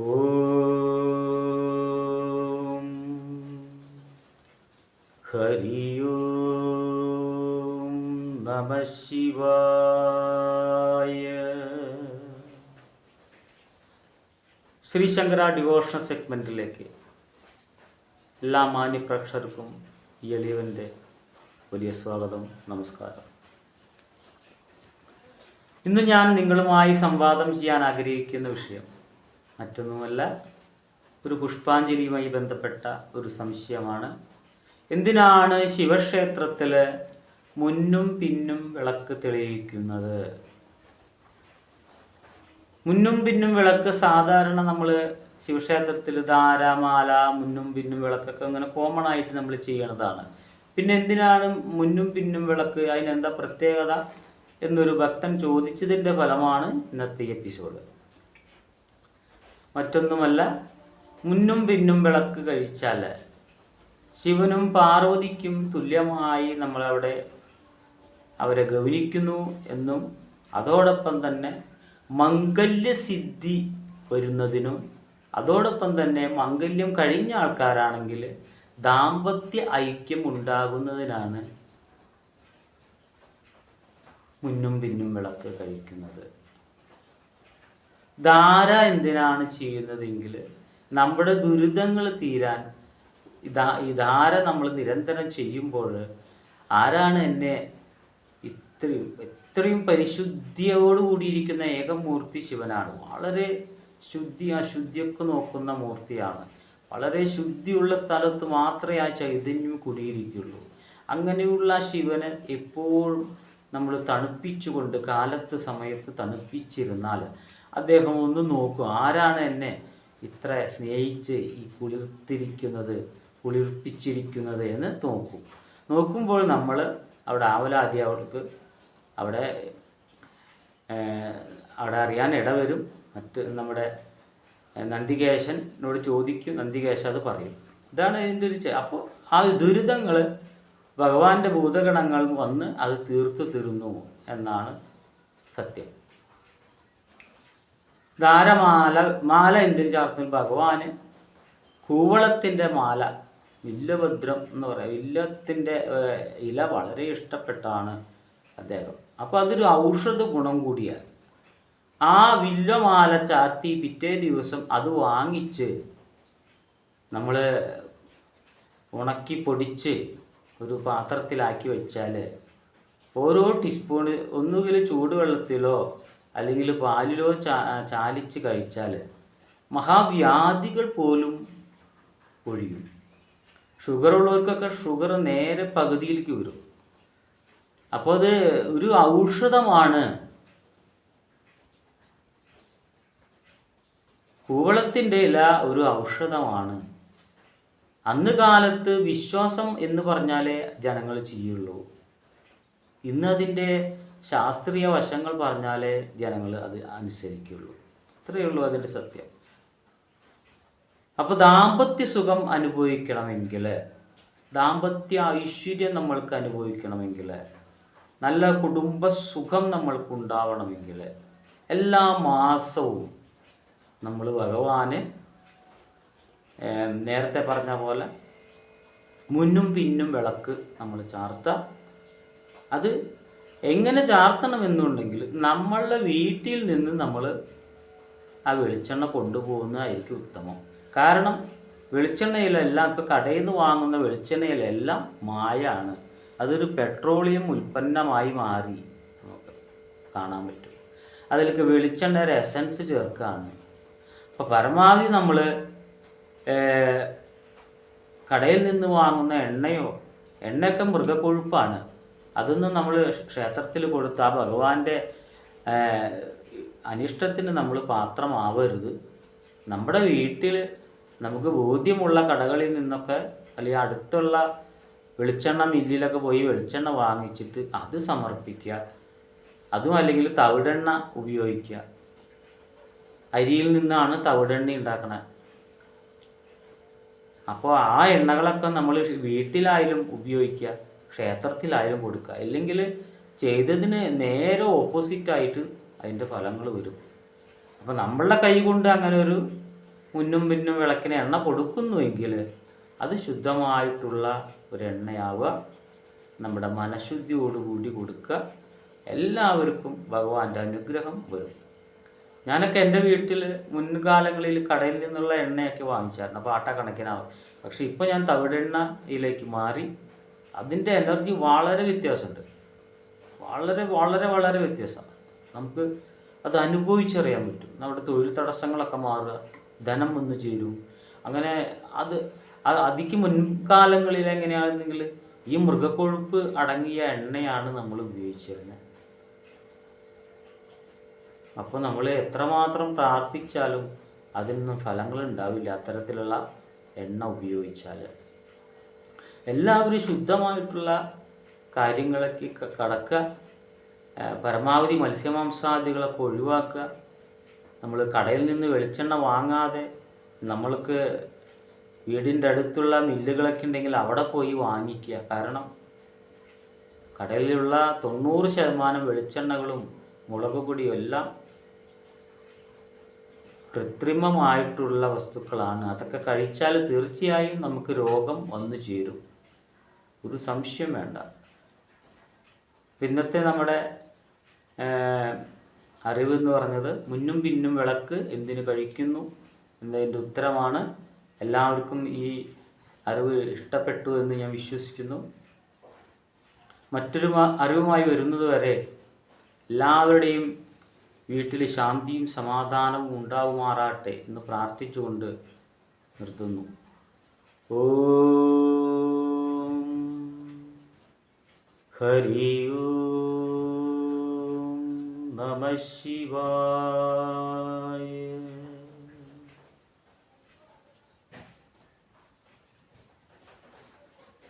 ഓം ഹരി ഓം നമ ശിവായ. ശ്രീശങ്കര ഡിവോഷണൽ സെഗ്മെന്റിലേക്ക് എല്ലാ മാന്യപ്രേക്ഷകർക്കും ഈ എളിയവന്റെ വലിയ സ്വാഗതം നമസ്കാരം. ഇന്ന് ഞാൻ നിങ്ങളുമായി സംവാദം ചെയ്യാൻ ആഗ്രഹിക്കുന്ന വിഷയം മറ്റൊന്നുമല്ല ഒരു പുഷ്പാഞ്ജലിയുമായി ബന്ധപ്പെട്ട ഒരു സംശയമാണ്. എന്തിനാണ് ശിവക്ഷേത്രത്തിൽ മുന്നും പിന്നും വിളക്ക് തെളിയിക്കുന്നത്? മുന്നും പിന്നും വിളക്ക് സാധാരണ നമ്മൾ ശിവക്ഷേത്രത്തിൽ ധാരാമാല മുന്നും പിന്നും വിളക്കൊക്കെ അങ്ങനെ കോമൺ ആയിട്ട് നമ്മൾ ചെയ്യണതാണ്. പിന്നെ എന്തിനാണ് മുന്നും പിന്നും വിളക്ക് അതിനെന്താ പ്രത്യേകത എന്നൊരു ഭക്തൻ ചോദിച്ചതിന്റെ ഫലമാണ് ഇന്നത്തെ എപ്പിസോഡ് മറ്റൊന്നുമല്ല മുന്നും പിന്നും വിളക്ക് കഴിച്ചാൽ ശിവനും പാർവതിക്കും തുല്യമായി നമ്മളവിടെ അവരെ ഗൗനിക്കുന്നു എന്നും അതോടൊപ്പം തന്നെ മംഗല്യസിദ്ധി വരുന്നതിനും അതോടൊപ്പം തന്നെ മംഗല്യം കഴിഞ്ഞ ആൾക്കാരാണെങ്കിൽ ദാമ്പത്യ ഐക്യം ഉണ്ടാകുന്നതിനാണ് മുന്നും പിന്നും വിളക്ക് കഴിക്കുന്നത്. ധാര എന്തിനാണ് ചെയ്യുന്നതെങ്കിൽ നമ്മുടെ ദുരിതങ്ങൾ തീരാൻ ഇതാ ഈ ധാര നമ്മൾ നിരന്തരം ചെയ്യുമ്പോൾ ആരാണ് എന്നെ ഇത്രയും ഇത്രയും പരിശുദ്ധിയോട് കൂടിയിരിക്കുന്ന ഏകമൂർത്തി ശിവനാണ്. വളരെ ശുദ്ധി അശുദ്ധിയൊക്കെ നോക്കുന്ന മൂർത്തിയാണ്. വളരെ ശുദ്ധിയുള്ള സ്ഥലത്ത് മാത്രമേ ആ ചൈതന്യം കുടിയിരിക്കുള്ളൂ. അങ്ങനെയുള്ള ശിവനെ എപ്പോഴും നമ്മൾ തണുപ്പിച്ചുകൊണ്ട് കാലത്ത് സമയത്ത് തണുപ്പിച്ചിരുന്നാൽ അദ്ദേഹം ഒന്ന് നോക്കും. ആരാണ് എന്നെ ഇത്ര സ്നേഹിച്ച് ഈ കുളിർത്തിരിക്കുന്നത് കുളിർപ്പിച്ചിരിക്കുന്നത് എന്ന് നോക്കും. നോക്കുമ്പോൾ നമ്മൾ അവിടെ ആവലാതി അവർക്ക് അവിടെ അവിടെ അറിയാൻ ഇടവരും. മറ്റ് നമ്മുടെ നന്ദികേശനോട് ചോദിക്കും. നന്ദികേശ അത് പറയും. ഇതാണ് ഇതിന്റെ ഒരു അപ്പോൾ ആ ദുരിതങ്ങൾ ഭഗവാന്റെ ഭൂതഗണങ്ങൾ വന്ന് അത് തീർത്തു തീർന്നു എന്നാണ് സത്യം. ധാരമാല മാല എന്തിനു ചേർത്തു ഭഗവാന് കൂവളത്തിന്റെ മാല വില്ലഭദ്രം എന്ന് പറയാം. വില്ലത്തിന്റെ ഇല വളരെ ഇഷ്ടപ്പെട്ടാണ് അദ്ദേഹം. അപ്പോൾ അതൊരു ഔഷധ ഗുണം കൂടിയാണ്. ആ വില്ലമാല ചാർത്തി പിറ്റേ ദിവസം അത് വാങ്ങിച്ച് നമ്മൾ ഉണക്കി പൊടിച്ച് ഒരു പാത്രത്തിലാക്കി വെച്ചാൽ ഓരോ ടീസ്പൂണ് ഒന്നുകിൽ ചൂടുവെള്ളത്തിലോ അല്ലെങ്കിൽ പാലിലോ ചാലിച്ച് കഴിച്ചാൽ മഹാവ്യാധികൾ പോലും ഒഴിയും. ഷുഗർ ഉള്ളവർക്കൊക്കെ ഷുഗർ നേരെ പകുതിയിലേക്ക് വരും. അപ്പോൾ അത് ഒരു ഔഷധമാണ്. കൂവളത്തിന്റെ ഇല ഒരു ഔഷധമാണ്. അന്ന് കാലത്ത് വിശ്വാസം എന്ന് പറഞ്ഞാലേ ജനങ്ങൾ ചെയ്യുള്ളൂ. ഇന്ന് അതിന്റെ ശാസ്ത്രീയ വശങ്ങൾ പറഞ്ഞാലേ ജനങ്ങൾ അത് അനുസരിക്കുള്ളൂ. ഇത്രയേ ഉള്ളൂ അതിന്റെ സത്യം. അപ്പോൾ ദാമ്പത്യ സുഖം അനുഭവിക്കണമെങ്കിൽ ദാമ്പത്യ ഐശ്വര്യം നമ്മൾക്ക് അനുഭവിക്കണമെങ്കിൽ നല്ല കുടുംബ സുഖം നമ്മൾക്ക് ഉണ്ടാവണമെങ്കിൽ എല്ലാ മാസവും നമ്മൾ ഭഗവാന് നേരത്തെ പറഞ്ഞ പോലെ മുന്നും പിന്നും വിളക്ക് നമ്മൾ ചാർത്ത. അത് എങ്ങനെ ചാർത്തണം എന്നുണ്ടെങ്കിൽ നമ്മളുടെ വീട്ടിൽ നിന്ന് നമ്മൾ ആ വെളിച്ചെണ്ണ കൊണ്ടുപോകുന്നതായിരിക്കും ഉത്തമം. കാരണം വെളിച്ചെണ്ണയിലെല്ലാം ഇപ്പോൾ കടയിൽ നിന്ന് വാങ്ങുന്ന വെളിച്ചെണ്ണയിലെല്ലാം മായാണ്. അതൊരു പെട്രോളിയം ഉൽപ്പന്നമായി മാറി നമുക്ക് കാണാൻ പറ്റും. അതിലേക്ക് വെളിച്ചെണ്ണയുടെ എസൻസ് ചേർക്കുകയാണ്. അപ്പോൾ പരമാവധി നമ്മൾ കടയിൽ നിന്ന് വാങ്ങുന്ന എണ്ണയോ എണ്ണയൊക്കെ മൃഗക്കൊഴുപ്പാണ്. അതൊന്നും നമ്മൾ ക്ഷേത്രത്തിൽ കൊടുത്ത് ആ ഭഗവാന്റെ അനിഷ്ടത്തിന് നമ്മൾ പാത്രമാവരുത്. നമ്മുടെ വീട്ടിൽ നമുക്ക് ബോധ്യമുള്ള കടകളിൽ നിന്നൊക്കെ അല്ലെങ്കിൽ അടുത്തുള്ള വെളിച്ചെണ്ണ മില്ലിലൊക്കെ പോയി വെളിച്ചെണ്ണ വാങ്ങിച്ചിട്ട് അത് സമർപ്പിക്കുക. അതും അല്ലെങ്കിൽ തവിടെണ്ണ ഉപയോഗിക്കുക. അരിയിൽ നിന്നാണ് തവിടെണ്ണ ഉണ്ടാക്കുന്നത് അപ്പോൾ ആ എണ്ണകളൊക്കെ നമ്മൾ വീട്ടിലായാലും ഉപയോഗിക്കുക. ക്ഷേത്രത്തിലായാലും കൊടുക്കുക. അല്ലെങ്കിൽ ചെയ്തതിന് നേരെ ഓപ്പോസിറ്റായിട്ട് അതിന്റെ ഫലങ്ങൾ വരും. അപ്പോൾ നമ്മളുടെ കൈ കൊണ്ട് അങ്ങനെ ഒരു മുന്നും പിന്നും വിളക്കിന് എണ്ണ കൊടുക്കുന്നുവെങ്കിൽ അത് ശുദ്ധമായിട്ടുള്ള ഒരു എണ്ണയാവുക. നമ്മുടെ മനഃശുദ്ധിയോടുകൂടി കൊടുക്കുക. എല്ലാവർക്കും ഭഗവാന്റെ അനുഗ്രഹം വരും. ഞാനൊക്കെ എന്റെ വീട്ടിൽ മുൻകാലങ്ങളിൽ കടയിൽ നിന്നുള്ള എണ്ണയൊക്കെ വാങ്ങിച്ചായിരുന്നു. അപ്പോൾ ആട്ട കണക്കിനാവും പക്ഷേ ഇപ്പോൾ ഞാൻ തവിടെണ്ണയിലേക്ക് മാറി അതിന്റെ എനർജി വളരെ വ്യത്യാസമുണ്ട്. വളരെ വളരെ വളരെ വ്യത്യാസമാണ്. നമുക്ക് അത് അനുഭവിച്ചറിയാൻ പറ്റും. നമ്മുടെ തൊഴിൽ തടസ്സങ്ങളൊക്കെ മാറുക ധനം വന്നു ചേരും. അങ്ങനെ അത് അത് അതിക്ക് മുൻകാലങ്ങളിൽ എങ്ങനെയാണെന്നെങ്കിൽ ഈ മൃഗക്കൊഴുപ്പ് അടങ്ങിയ എണ്ണയാണ് നമ്മൾ ഉപയോഗിച്ചിരുന്നത് അപ്പോൾ നമ്മൾ എത്രമാത്രം പ്രാർത്ഥിച്ചാലും അതിനൊന്നും ഫലങ്ങൾ ഉണ്ടാവില്ല. അത്തരത്തിലുള്ള എണ്ണ ഉപയോഗിച്ചാൽ എല്ലാവരും ശുദ്ധമായിട്ടുള്ള കാര്യങ്ങളൊക്കെ കടക്കുക പരമാവധി മത്സ്യമാംസാദികളൊക്കെ ഒഴിവാക്കുക നമ്മൾ കടയിൽ നിന്ന് വെളിച്ചെണ്ണ വാങ്ങാതെ നമ്മൾക്ക് വീടിന്റെ അടുത്തുള്ള മില്ലുകളൊക്കെ ഉണ്ടെങ്കിൽ അവിടെ പോയി വാങ്ങിക്കുക കാരണം കടലിലുള്ള തൊണ്ണൂറ് ശതമാനം വെളിച്ചെണ്ണകളും മുളക് പൊടിയും എല്ലാം കൃത്രിമമായിട്ടുള്ള വസ്തുക്കളാണ്. അതൊക്കെ കഴിച്ചാൽ തീർച്ചയായും നമുക്ക് രോഗം വന്നു ചേരും. ഒരു സംശയം വേണ്ട. ഇന്നത്തെ നമ്മുടെ അറിവ് എന്ന് പറഞ്ഞത് മുന്നും പിന്നും വിളക്ക് എന്തിനു കഴിക്കുന്നു എന്നതിന്റെ ഉത്തരമാണ്. എല്ലാവർക്കും ഈ അറിവ് ഇഷ്ടപ്പെട്ടു എന്ന് ഞാൻ വിശ്വസിക്കുന്നു. മറ്റൊരു അറിവുമായി വരുന്നത് വരെ എല്ലാവരുടെയും വീട്ടിൽ ശാന്തിയും സമാധാനവും ഉണ്ടാവുമാറാട്ടെ എന്ന് പ്രാർത്ഥിച്ചുകൊണ്ട് നിർത്തുന്നു. ഓം ഹരി നമ ശിവായ.